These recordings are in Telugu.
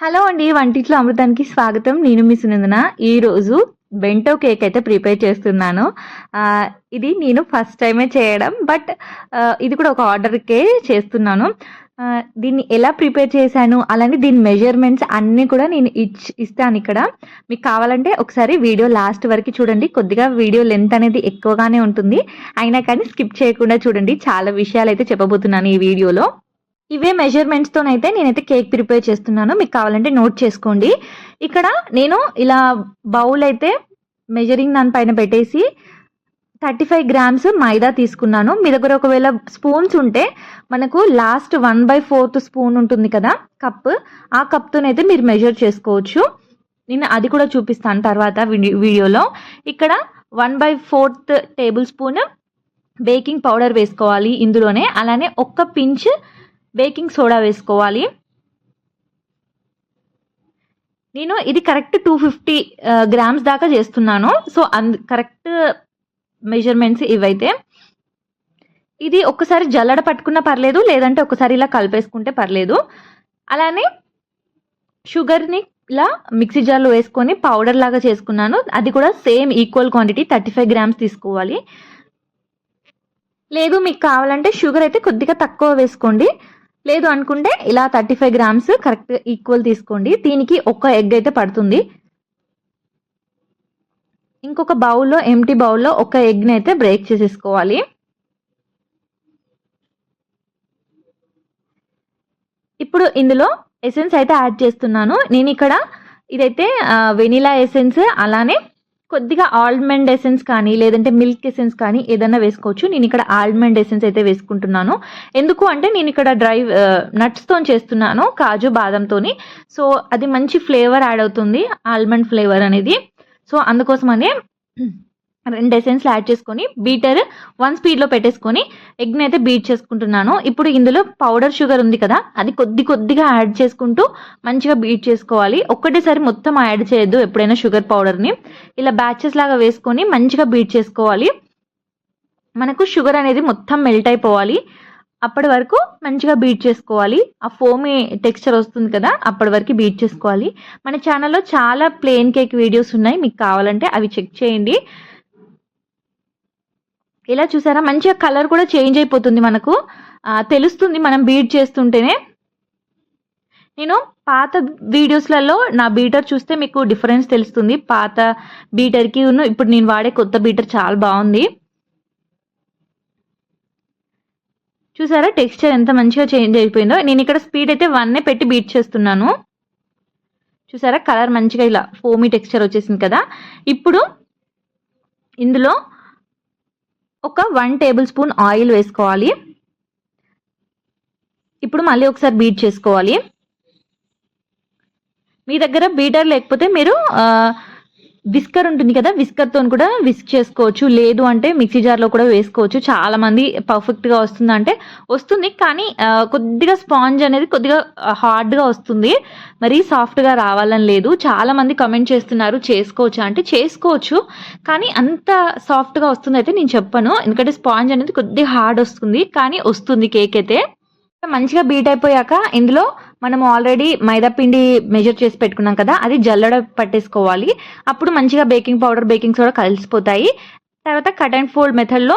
హలో అండి వంటిట్లో అమృతానికి స్వాగతం. నేను మీ సునందన. ఈరోజు బెంటో కేక్ అయితే ప్రిపేర్ చేస్తున్నాను. ఇది నేను ఫస్ట్ టైమే చేయడం బట్ ఇది కూడా ఒక ఆర్డర్కే చేస్తున్నాను. దీన్ని ఎలా ప్రిపేర్ చేశాను అలానే దీని మెజర్మెంట్స్ అన్నీ కూడా నేను ఇచ్ ఇస్తాను ఇక్కడ. మీకు కావాలంటే ఒకసారి వీడియో లాస్ట్ వరకు చూడండి. కొద్దిగా వీడియో లెంత్ అనేది ఎక్కువగానే ఉంటుంది. అయినా కానీ స్కిప్ చేయకుండా చూడండి. చాలా విషయాలు అయితే చెప్పబోతున్నాను ఈ వీడియోలో. ఇవే మెజర్మెంట్స్తోనైతే నేనైతే కేక్ ప్రిపేర్ చేస్తున్నాను. మీకు కావాలంటే నోట్ చేసుకోండి. ఇక్కడ నేను ఇలా బౌల్ అయితే మెజరింగ్ దాని పైన పెట్టేసి థర్టీ ఫైవ్ గ్రామ్స్ మైదా తీసుకున్నాను. మీ దగ్గర ఒకవేళ స్పూన్స్ ఉంటే మనకు last one by fourth spoon ఉంటుంది కదా కప్ ఆ కప్తోనైతే మీరు మెజర్ చేసుకోవచ్చు. నేను అది కూడా చూపిస్తాను తర్వాత వీడియోలో. ఇక్కడ one by fourth tablespoon baking powder వేసుకోవాలి ఇందులోనే. అలానే ఒక్క పించ్ బేకింగ్ సోడా వేసుకోవాలి. నేను ఇది కరెక్ట్ టూ ఫిఫ్టీ గ్రామ్స్ దాకా చేస్తున్నాను. సో అందు కరెక్ట్ మెజర్మెంట్స్ ఇవైతే. ఇది ఒక్కసారి జల్లడ పట్టుకున్నా పర్లేదు లేదంటే ఒకసారి ఇలా కలిపేసుకుంటే పర్లేదు. అలానే షుగర్ని ఇలా మిక్సీ జార్లో వేసుకొని పౌడర్ లాగా చేసుకున్నాను. అది కూడా same equal quantity thirty five grams తీసుకోవాలి. లేదు మీకు కావాలంటే షుగర్ అయితే కొద్దిగా తక్కువ వేసుకోండి. లేదు అనుకుంటే ఇలా thirty five grams correct equal తీసుకోండి. దీనికి ఒక ఎగ్ అయితే పడుతుంది. ఇంకొక బౌల్లో ఎంటీ బౌల్లో ఒక ఎగ్ని అయితే బ్రేక్ చేసేసుకోవాలి. ఇప్పుడు ఇందులో ఎసెన్స్ అయితే యాడ్ చేస్తున్నాను. నేను ఇక్కడ ఇదైతే వెనిలా ఎసెన్స్ అలానే కొద్దిగా ఆల్మండ్ ఎసెన్స్ కానీ లేదంటే మిల్క్ ఎసెన్స్ కానీ ఏదైనా వేసుకోవచ్చు. నేను ఇక్కడ ఆల్మండ్ ఎసెన్స్ అయితే వేసుకుంటున్నాను. ఎందుకు అంటే నేను ఇక్కడ డ్రై నట్స్తో చేస్తున్నాను కాజు బాదంతోని. సో అది మంచి ఫ్లేవర్ యాడ్ అవుతుంది ఆల్మండ్ ఫ్లేవర్ అనేది. సో అందుకోసమనే రెండు ఎసెన్స్లు యాడ్ చేసుకొని బీటర్ వన్ స్పీడ్లో పెట్టేసుకొని ఎగ్ని అయితే బీట్ చేసుకుంటున్నాను. ఇప్పుడు ఇందులో పౌడర్ షుగర్ ఉంది కదా అది కొద్ది కొద్దిగా యాడ్ చేసుకుంటూ మంచిగా బీట్ చేసుకోవాలి. ఒక్కటేసారి మొత్తం యాడ్ చేయొద్దు ఎప్పుడైనా షుగర్ పౌడర్ని ఇలా బ్యాచెస్ లాగా వేసుకొని మంచిగా బీట్ చేసుకోవాలి. మనకు షుగర్ అనేది మొత్తం మెల్ట్ అయిపోవాలి. అప్పటి వరకు మంచిగా బీట్ చేసుకోవాలి. ఆ ఫోమీ టెక్స్చర్ వస్తుంది కదా అప్పటి వరకు బీట్ చేసుకోవాలి. మన ఛానల్లో చాలా ప్లెయిన్ కేక్ వీడియోస్ ఉన్నాయి. మీకు కావాలంటే అవి చెక్ చేయండి. ఇలా చూసారా? మంచిగా కలర్ కూడా చేంజ్ అయిపోతుంది మనకు. తెలుస్తుంది మనం బీట్ చేస్తుంటేనే. నేను పాత వీడియోస్లలో నా బీటర్ చూస్తే మీకు డిఫరెన్స్ తెలుస్తుంది. పాత బీటర్కి ఉన్న ఇప్పుడు నేను వాడే కొత్త బీటర్ చాలా బాగుంది. చూసారా? టెక్స్చర్ ఎంత మంచిగా చేంజ్ అయిపోయిందో. నేను ఇక్కడ స్పీడ్ అయితే వన్నే పెట్టి బీట్ చేస్తున్నాను. చూసారా? కలర్ మంచిగా ఇలా ఫోమీ టెక్స్చర్ వచ్చేసింది కదా. ఇప్పుడు ఇందులో ఒక వన్ టేబుల్ స్పూన్ ఆయిల్ వేసుకోవాలి. ఇప్పుడు మళ్ళీ ఒకసారి బీట్ చేసుకోవాలి. మీ దగ్గర బీటర్ లేకపోతే మీరు విస్కర్ ఉంటుంది కదా విస్కర్తో కూడా విస్క్ చేసుకోవచ్చు. లేదు అంటే మిక్సీ జార్లో కూడా వేసుకోవచ్చు. చాలా మంది పర్ఫెక్ట్గా వస్తుంది అంటే వస్తుంది కానీ కొద్దిగా స్పాంజ్ అనేది కొద్దిగా హార్డ్గా వస్తుంది. మరీ సాఫ్ట్గా రావాలని లేదు. చాలా మంది కమెంట్ చేస్తున్నారు చేసుకోవచ్చు? అంటే చేసుకోవచ్చు. కానీ అంత సాఫ్ట్గా వస్తుంది అయితే నేను చెప్పను. ఎందుకంటే స్పాంజ్ అనేది కొద్దిగా హార్డ్ వస్తుంది. కానీ వస్తుంది కేక్ అయితే. మంచిగా బీట్ అయిపోయాక ఇందులో మనం ఆల్రెడీ మైదాపిండి మెజర్ చేసి పెట్టుకున్నాం కదా అది జల్లడ పట్టేసుకోవాలి. అప్పుడు మంచిగా బేకింగ్ పౌడర్ బేకింగ్ సోడా కలిసిపోతాయి. తర్వాత కట్ అండ్ ఫోల్డ్ మెథడ్లో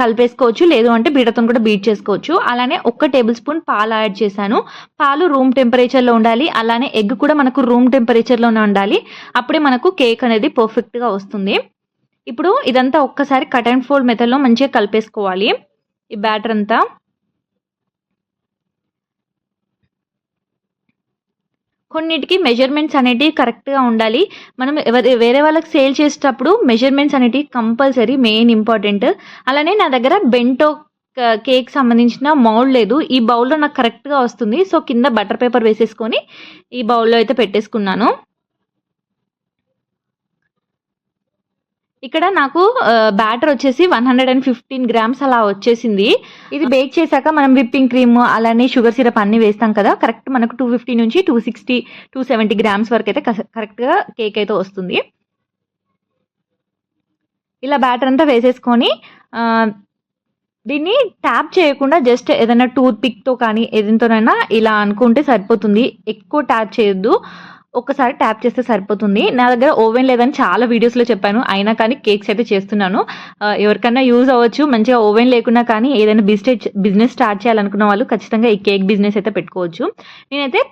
కలిపేసుకోవచ్చు. లేదు అంటే బీటతో కూడా బీట్ చేసుకోవచ్చు. అలానే ఒక్క టేబుల్ స్పూన్ పాలు యాడ్ చేశాను. పాలు రూమ్ టెంపరేచర్లో ఉండాలి. అలానే ఎగ్ కూడా మనకు రూమ్ టెంపరేచర్లోనే ఉండాలి. అప్పుడే మనకు కేక్ అనేది పర్ఫెక్ట్గా వస్తుంది. ఇప్పుడు ఇదంతా ఒక్కసారి కట్ అండ్ ఫోల్డ్ మెథడ్లో మంచిగా కలిపేసుకోవాలి. ఈ బ్యాటర్ అంతా. కొన్నిటికి మెజర్మెంట్స్ అనేటివి కరెక్ట్గా ఉండాలి. మనం ఎవరి వేరే వాళ్ళకి సేల్ చేసేటప్పుడు మెజర్మెంట్స్ అనేటివి కంపల్సరీ మెయిన్ ఇంపార్టెంట్ అలానే నా దగ్గర బెంటో కేక్ సంబంధించిన మౌల్డ్ లేదు. ఈ బౌల్లో నాకు కరెక్ట్గా వస్తుంది. సో కింద బటర్ పేపర్ వేసేసుకొని ఈ బౌల్లో అయితే పెట్టేసుకున్నాను. ఇక్కడ నాకు బ్యాటర్ వచ్చేసి one hundred and fifteen grams అలా వచ్చేసింది. ఇది బేక్ చేశాక మనం విప్పింగ్ క్రీమ్ అలానే షుగర్ సిరప్ అన్ని వేస్తాం కదా కరెక్ట్ మనకు టూ ఫిఫ్టీ నుంచి two sixty two seventy grams వరకు అయితే కరెక్ట్గా కేక్ అయితే వస్తుంది. ఇలా బ్యాటర్ అంతా వేసేసుకొని దీన్ని ట్యాప్ చేయకుండా జస్ట్ ఏదైనా టూత్ పిక్తో కానీ ఏదంతోనైనా ఇలా అనుకుంటే సరిపోతుంది. ఎక్కువ ట్యాప్ చేయొద్దు. ఒక్కసారి ట్యాప్ చేస్తే సరిపోతుంది. నా దగ్గర ఓవెన్ లేదని చాలా వీడియోస్లో చెప్పాను. అయినా కానీ కేక్స్ అయితే చేస్తున్నాను. ఎవరికైనా యూజ్ అవ్వచ్చు. మంచిగా ఓవెన్ లేకున్నా కానీ ఏదైనా బిజినెస్ బిజినెస్ స్టార్ట్ చేయాలనుకున్న వాళ్ళు ఖచ్చితంగా ఈ కేక్ బిజినెస్ అయితే పెట్టుకోవచ్చు. నేనైతే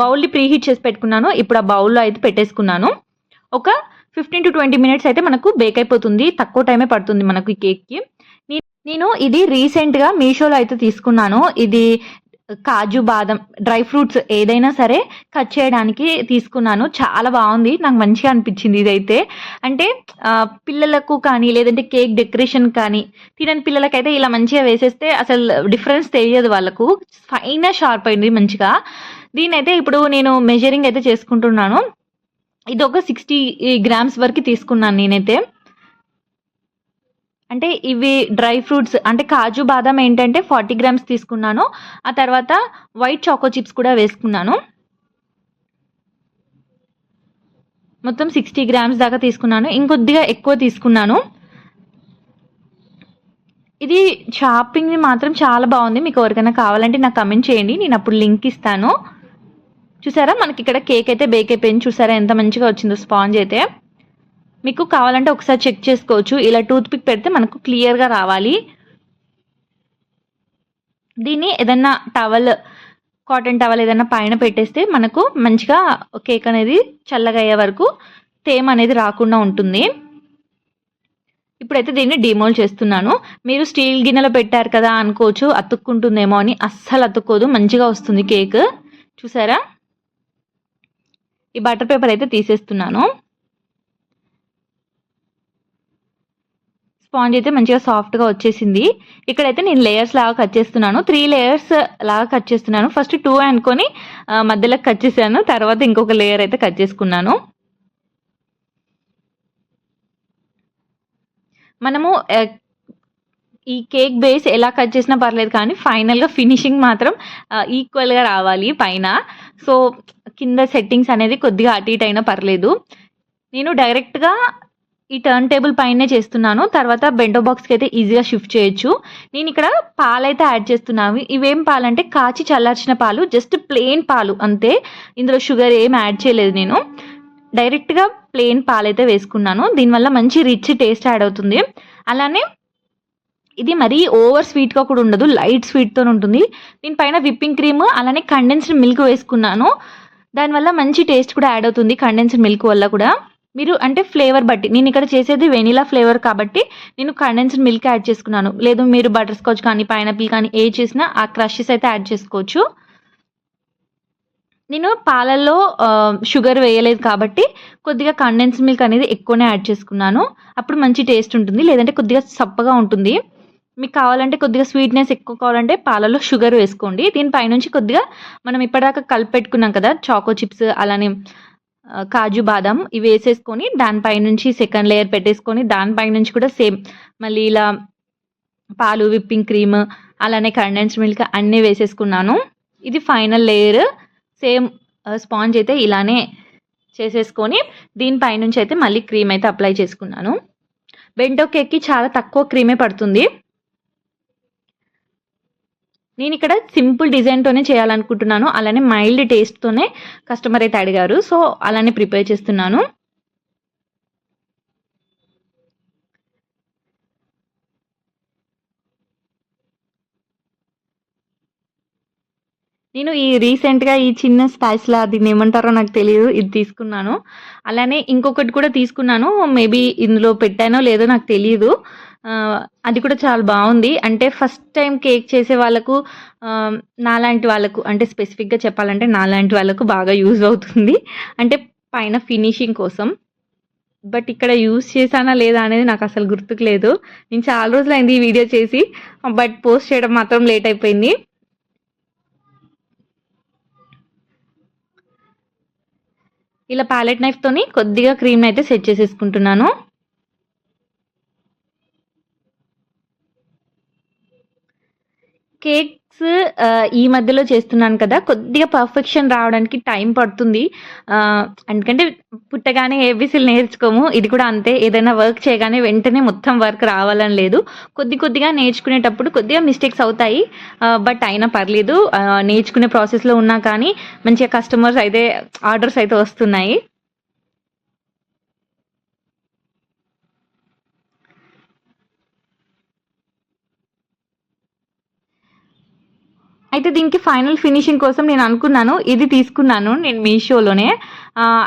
బౌల్ని ప్రీహీట్ చేసి పెట్టుకున్నాను. ఇప్పుడు ఆ బౌల్లో అయితే పెట్టేసుకున్నాను. ఒక ఫిఫ్టీన్ టు ట్వంటీ మినిట్స్ అయితే మనకు బేక్ అయిపోతుంది. తక్కువ టైమే పడుతుంది మనకు ఈ కేక్కి నేను ఇది రీసెంట్గా మీషోలో అయితే తీసుకున్నాను. ఇది కాజు బాదం డ్రై ఫ్రూట్స్ ఏదైనా సరే కట్ చేయడానికి తీసుకున్నాను. చాలా బాగుంది. నాకు మంచిగా అనిపించింది ఇదైతే. అంటే పిల్లలకు కానీ లేదంటే కేక్ డెకరేషన్ కానీ తినని పిల్లలకైతే ఇలా మంచిగా వేసేస్తే అసలు డిఫరెన్స్ తెలియదు వాళ్ళకు. ఫైన్గా షార్ప్ అయింది మంచిగా. దీని అయితే ఇప్పుడు నేను మెజరింగ్ అయితే చేసుకుంటున్నాను. ఇది ఒక సిక్స్టీ గ్రామ్స్ వరకు తీసుకున్నాను నేనైతే. అంటే ఇవి డ్రై ఫ్రూట్స్ అంటే కాజు బాదం ఏంటంటే ఫార్టీ గ్రామ్స్ తీసుకున్నాను. ఆ తర్వాత వైట్ చాకో చిప్స్ కూడా వేసుకున్నాను. మొత్తం సిక్స్టీ గ్రామ్స్ దాకా తీసుకున్నాను. ఇంకొద్దిగా ఎక్కువ తీసుకున్నాను. ఇది షాపింగ్ మాత్రం చాలా బాగుంది. మీకు ఎవరికైనా కావాలంటే నాకు కమెంట్ చేయండి. నేను అప్పుడు లింక్ ఇస్తాను. చూసారా? మనకి ఇక్కడ కేక్ అయితే బేక్ అయిపోయింది. చూసారా? ఎంత మంచిగా వచ్చిందో స్పాంజ్ అయితే. మీకు కావాలంటే ఒకసారి చెక్ చేసుకోవచ్చు. ఇలా టూత్ పిక్ పెడితే మనకు క్లియర్గా రావాలి. దీన్ని ఏదన్నా టవల్ కాటన్ టవల్ ఏదైనా పైన పెట్టేస్తే మనకు మంచిగా కేక్ అనేది చల్లగా అయ్యే వరకు తేమ అనేది రాకుండా ఉంటుంది. ఇప్పుడైతే దీన్ని డిమోల్ చేస్తున్నాను. మీరు స్టీల్ గిన్నెలో పెట్టారు కదా అనుకోవచ్చు అతుక్కుంటుందేమో అని అస్సలు అతుక్కోదు. మంచిగా వస్తుంది కేక్ చూసారా? ఈ బటర్ పేపర్ అయితే తీసేస్తున్నాను. స్పాంజ్ అయితే మంచిగా సాఫ్ట్గా వచ్చేసింది. ఇక్కడైతే నేను లేయర్స్ లాగా కట్ చేస్తున్నాను. త్రీ లేయర్స్ లాగా కట్ చేస్తున్నాను. ఫస్ట్ టూ అనుకొని మధ్యలో కట్ చేశాను. తర్వాత ఇంకొక లేయర్ అయితే కట్ చేసుకున్నాను. మనము ఈ కేక్ బేస్ ఎలా కట్ చేసినా పర్లేదు కానీ ఫైనల్గా ఫినిషింగ్ మాత్రం ఈక్వల్గా రావాలి పైన. సో కింద సెట్టింగ్స్ అనేది కొద్దిగా అటు ఇటు అయినా పర్లేదు. నేను డైరెక్ట్గా ఈ టర్న్ టేబుల్ పైనే చేస్తున్నాను. తర్వాత బెండో బాక్స్కి అయితే ఈజీగా షిఫ్ట్ చేయొచ్చు. నేను ఇక్కడ పాలైతే యాడ్ చేస్తున్నాను. ఇవేం పాలంటే కాచి చల్లార్చిన పాలు జస్ట్ ప్లెయిన్ పాలు అంతే. ఇందులో షుగర్ ఏం యాడ్ చేయలేదు నేను. డైరెక్ట్గా ప్లెయిన్ పాలైతే వేసుకున్నాను. దీనివల్ల మంచి రిచ్ టేస్ట్ యాడ్ అవుతుంది. అలానే ఇది మరీ ఓవర్ స్వీట్గా కూడా ఉండదు. లైట్ స్వీట్తో ఉంటుంది. దీనిపైన విప్పింగ్ క్రీమ్ అలానే కండెన్స్డ్ మిల్క్ వేసుకున్నాను. దానివల్ల మంచి టేస్ట్ కూడా యాడ్ అవుతుంది కండెన్స్డ్ మిల్క్ వల్ల కూడా. మీరు అంటే ఫ్లేవర్ బట్టి నేను ఇక్కడ చేసేది వెనిలా ఫ్లేవర్ కాబట్టి నేను కండెన్స్డ్ మిల్క్ యాడ్ చేసుకున్నాను. లేదు మీరు బటర్ స్కాచ్ కానీ పైనాపిల్ కానీ ఏ చేసినా ఆ క్రషెస్ అయితే యాడ్ చేసుకోవచ్చు. నేను పాలల్లో షుగర్ వేయలేదు కాబట్టి కొద్దిగా కండెన్స్ మిల్క్ అనేది ఎక్కువనే యాడ్ చేసుకున్నాను. అప్పుడు మంచి టేస్ట్ ఉంటుంది లేదంటే కొద్దిగా సప్పగా ఉంటుంది. మీకు కావాలంటే కొద్దిగా స్వీట్నెస్ ఎక్కువ కావాలంటే పాలలో షుగర్ వేసుకోండి. దీనిపైనుంచి కొద్దిగా మనం ఇప్పటిదాకా కలిపెట్టుకున్నాం కదా చాకో చిప్స్ అలానే కాజు బాదం ఇవి వేసేసుకొని దానిపై నుంచి సెకండ్ లేయర్ పెట్టేసుకొని దానిపై నుంచి కూడా సేమ్ మళ్ళీ ఇలా పాలు విప్పింగ్ క్రీమ్ అలానే కండెన్స్డ్ మిల్క్ అన్నీ వేసేసుకున్నాను. ఇది ఫైనల్ లేయర్ సేమ్ స్పాంజ్ అయితే ఇలానే చేసేసుకొని దీనిపై నుంచి అయితే మళ్ళీ క్రీమ్ అయితే అప్లై చేసుకున్నాను. బెంటో కేక్కి చాలా తక్కువ క్రీమే పడుతుంది. నేను ఇక్కడ సింపుల్ డిజైన్తోనే చేయాలనుకుంటున్నాను. అలానే మైల్డ్ టేస్ట్తోనే కస్టమర్ అయితే అడిగారు. సో అలానే ప్రిపేర్ చేస్తున్నాను. నేను ఈ రీసెంట్గా ఈ చిన్న స్పైస్లా దీన్ని ఏమంటారో నాకు తెలియదు ఇది తీసుకున్నాను. అలానే ఇంకొకటి కూడా తీసుకున్నాను. మేబీ ఇందులో పెట్టానో లేదో నాకు తెలియదు అది కూడా చాలా బాగుంది. అంటే ఫస్ట్ టైం కేక్ చేసే వాళ్ళకు నాలాంటి వాళ్ళకు అంటే స్పెసిఫిక్గా చెప్పాలంటే నాలాంటి వాళ్ళకు బాగా యూజ్ అవుతుంది. అంటే పైన ఫినిషింగ్ కోసం. బట్ ఇక్కడ యూజ్ చేశానా లేదా అనేది నాకు అసలు గుర్తుకు లేదు. నేను చాలా రోజులు అయింది ఈ వీడియో చేసి బట్ పోస్ట్ చేయడం మాత్రం లేట్ అయిపోయింది. ఇలా ప్యాలెట్ నైఫ్తోని కొద్దిగా క్రీమ్ అయితే సెట్ చేసేసుకుంటున్నాను కేక్స్ కేక్స్ uh, ఈ మధ్యలో చేస్తున్నాను కదా కొద్దిగా పర్ఫెక్షన్ రావడానికి టైం పడుతుంది. Uh, ఎందుకంటే పుట్టగానే ఏబీసీలు నేర్చుకోము. ఇది కూడా అంతే. ఏదైనా వర్క్ చేయగానే వెంటనే మొత్తం వర్క్ రావాలని లేదు. కొద్ది కొద్దిగా నేర్చుకునేటప్పుడు కొద్దిగా మిస్టేక్స్ అవుతాయి. Uh, బట్ అయినా పర్లేదు. నేర్చుకునే ప్రాసెస్లో ఉన్నా కానీ మంచిగా కస్టమర్స్ అయితే ఆర్డర్స్ అయితే వస్తున్నాయి. అయితే దీనికి ఫైనల్ ఫినిషింగ్ కోసం నేను అనుకున్నాను. ఇది తీసుకున్నాను నేను మీషోలోనే.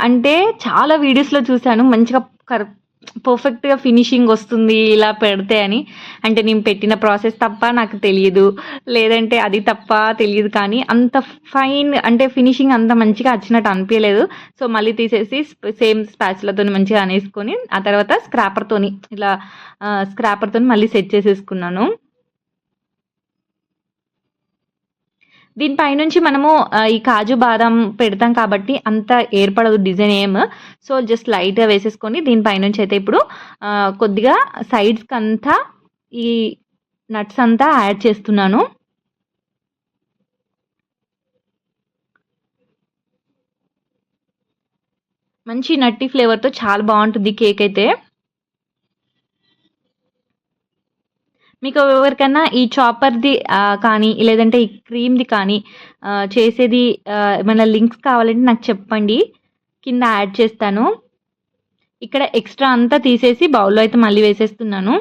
అంటే చాలా వీడియోస్లో చూశాను. మంచిగా కర్ పర్ఫెక్ట్గా ఫినిషింగ్ వస్తుంది ఇలా పెడితే అని. అంటే నేను పెట్టిన ప్రాసెస్ తప్ప నాకు తెలియదు. లేదంటే అది తప్ప తెలియదు కానీ అంత ఫైన్ అంటే ఫినిషింగ్ అంత మంచిగా వచ్చినట్టు అనిపించలేదు. సో మళ్ళీ తీసేసి సేమ్ స్పాచ్లతో మంచిగా అనేసుకొని ఆ తర్వాత స్క్రాపర్తోని ఇలా స్క్రాపర్తో మళ్ళీ సెట్ చేసేసుకున్నాను. దీనిపైనుంచి మనము ఈ కాజు బాదం పెడతాం కాబట్టి అంత ఏర్పడదు డిజైన్ ఏం. సో జస్ట్ లైట్గా వేసేసుకొని దీనిపైనుంచి అయితే ఇప్పుడు కొద్దిగా సైడ్స్కి అంతా ఈ నట్స్ అంతా యాడ్ చేస్తున్నాను. మంచి నట్టి ఫ్లేవర్తో చాలా బాగుంటుంది కేక్ అయితే. మీకు ఎవరికైనా ఈ చాపర్ది కానీ లేదంటే ఈ క్రీమ్ది కానీ చేసేది ఏమైనా లింక్స్ కావాలంటే నాకు చెప్పండి. కింద యాడ్ చేస్తాను. ఇక్కడ ఎక్స్ట్రా అంతా తీసేసి బౌల్లో అయితే మళ్ళీ వేసేస్తున్నాను.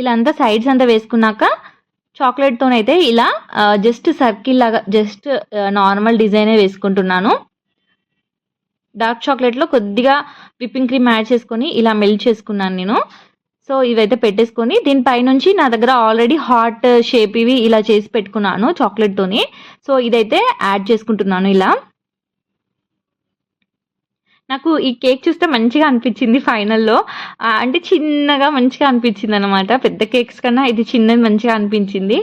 ఇలా అంతా సైడ్స్ అంతా వేసుకున్నాక చాక్లెట్తోనైతే ఇలా జస్ట్ సర్కిల్ లాగా జస్ట్ నార్మల్ డిజైనే వేసుకుంటున్నాను. డార్క్ చాక్లెట్లో కొద్దిగా విప్పింగ్ క్రీమ్ యాడ్ చేసుకొని ఇలా మెల్ట్ చేసుకున్నాను నేను. సో ఇవైతే పెట్టేసుకొని దీనిపైనుంచి నా దగ్గర ఆల్రెడీ హాట్ షేప్ ఇవి ఇలా చేసి పెట్టుకున్నాను చాక్లెట్తోని సో ఇదైతే యాడ్ చేసుకుంటున్నాను ఇలా. నాకు ఈ కేక్ చూస్తే మంచిగా అనిపించింది ఫైనల్లో. అంటే చిన్నగా మంచిగా అనిపించింది అనమాట పెద్ద కేక్స్ కన్నా ఇది చిన్నది మంచిగా అనిపించింది.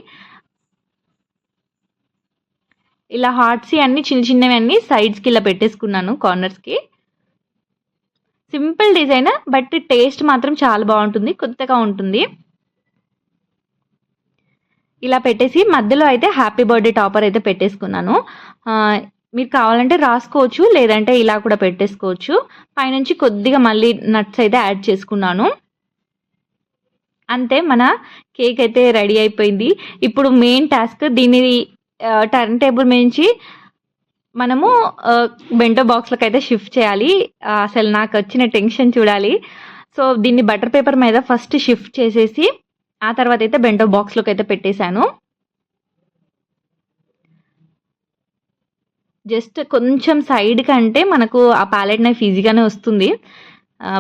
ఇలా హార్ట్స్ అన్ని చిన్న చిన్నవి అన్ని సైడ్స్కి ఇలా పెట్టేసుకున్నాను కార్నర్స్కి సింపుల్ డిజైన్ బట్ టేస్ట్ మాత్రం చాలా బాగుంటుంది కొత్తగా ఉంటుంది. ఇలా పెట్టేసి మధ్యలో అయితే హ్యాపీ బర్త్డే టాపర్ అయితే పెట్టేసుకున్నాను. మీరు కావాలంటే రాసుకోవచ్చు లేదంటే ఇలా కూడా పెట్టేసుకోవచ్చు. పైనుంచి కొద్దిగా మళ్ళీ నట్స్ అయితే యాడ్ చేసుకున్నాను. అంతే మన కేక్ అయితే రెడీ అయిపోయింది. ఇప్పుడు మెయిన్ టాస్క్ దీన్ని టర్న్ టేబుల్ మించి మనము బెంటో బాక్స్లకు అయితే షిఫ్ట్ చేయాలి. అసలు నాకు వచ్చిన టెన్షన్ చూడాలి. సో దీన్ని బటర్ పేపర్ మీద ఫస్ట్ షిఫ్ట్ చేసేసి ఆ తర్వాత అయితే బెంటో బాక్స్లోకి అయితే పెట్టేశాను. జస్ట్ కొంచెం సైడ్ కంటే మనకు ఆ ప్యాలెట్ నైఫ్ ఈజీగానే వస్తుంది.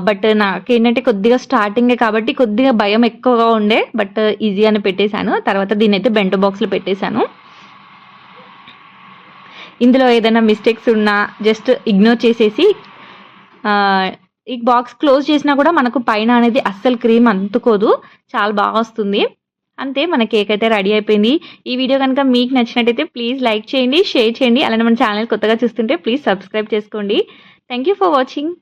బట్ నాకేంటంటే కొద్దిగా స్టార్టింగే కాబట్టి కొద్దిగా భయం ఎక్కువగా ఉండే బట్ ఈజీగానే పెట్టేశాను. తర్వాత దీన్ని అయితే బెంటో బాక్స్లో పెట్టేశాను. ఇందులో ఏదైనా మిస్టేక్స్ ఉన్నా జస్ట్ ఇగ్నోర్ చేసేసి ఈ బాక్స్ క్లోజ్ చేసినా కూడా మనకు పైన అనేది అస్సలు క్రీమ్ అంతుకోదు చాలా బాగా వస్తుంది. అంతే మన కేక్ అయితే రెడీ అయిపోయింది. ఈ వీడియో కనుక మీకు నచ్చినట్టయితే ప్లీజ్ లైక్ చేయండి షేర్ చేయండి. అలానే మన ఛానల్ కొత్తగా చూస్తుంటే ప్లీజ్ సబ్స్క్రైబ్ చేసుకోండి. Thank for watching